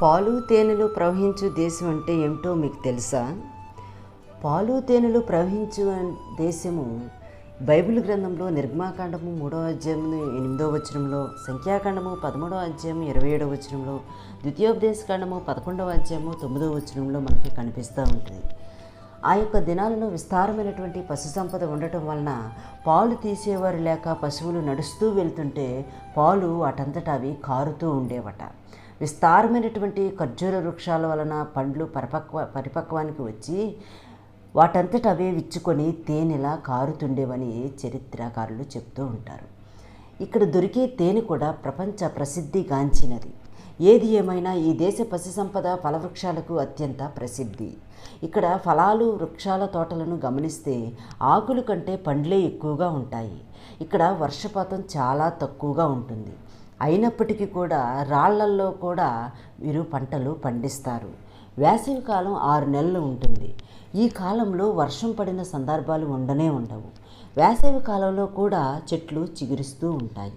పాలు తేనెలు ప్రవహించు దేశం అంటే ఏమిటో మీకు తెలుసా? పాలు తేనెలు ప్రవహించు దేశము బైబిల్ గ్రంథంలో నిర్మాకాండము మూడవ అధ్యాయము ఎనిమిదవ వచనంలో సంఖ్యాకాండము పదమూడవ అధ్యాయము ఇరవై ఏడవ వచనంలో ద్వితీయోపదేశకాండము పదకొండవ అధ్యాయము తొమ్మిదవ వచనంలో మనకి కనిపిస్తూ ఉంటుంది. ఆ యొక్క దినాలలో విస్తారమైనటువంటి పశు సంపద ఉండటం వలన పాలు తీసేవారు లేక పశువులు నడుస్తూ వెళ్తుంటే పాలు అటంతట అవి కారుతూ ఉండేవట. విస్తారమైనటువంటి ఖర్జూర వృక్షాల వలన పండ్లు పరిపక్వ పరిపక్వానికి వచ్చి వాటంతట అవే విచ్చుకొని తేనెలా కారుతుండేవని చరిత్రకారులు చెప్తూ ఉంటారు. ఇక్కడ దొరికే తేనె కూడా ప్రపంచ ప్రసిద్ధిగాంచినది. ఏది ఏమైనా ఈ దేశ పశుసంపద ఫలవృక్షాలకు అత్యంత ప్రసిద్ధి. ఇక్కడ ఫలాలు వృక్షాల తోటలను గమనిస్తే ఆకులు కంటే పండ్లే ఎక్కువగా ఉంటాయి. ఇక్కడ వర్షపాతం చాలా తక్కువగా ఉంటుంది. అయినప్పటికీ కూడా రాళ్ళల్లో కూడా వీరు పంటలు పండిస్తారు. వేసవి కాలం ఆరు నెలలు ఉంటుంది. ఈ కాలంలో వర్షం పడిన సందర్భాలు ఉండనే ఉండవు. వేసవి కాలంలో కూడా చెట్లు చిగురిస్తూ ఉంటాయి.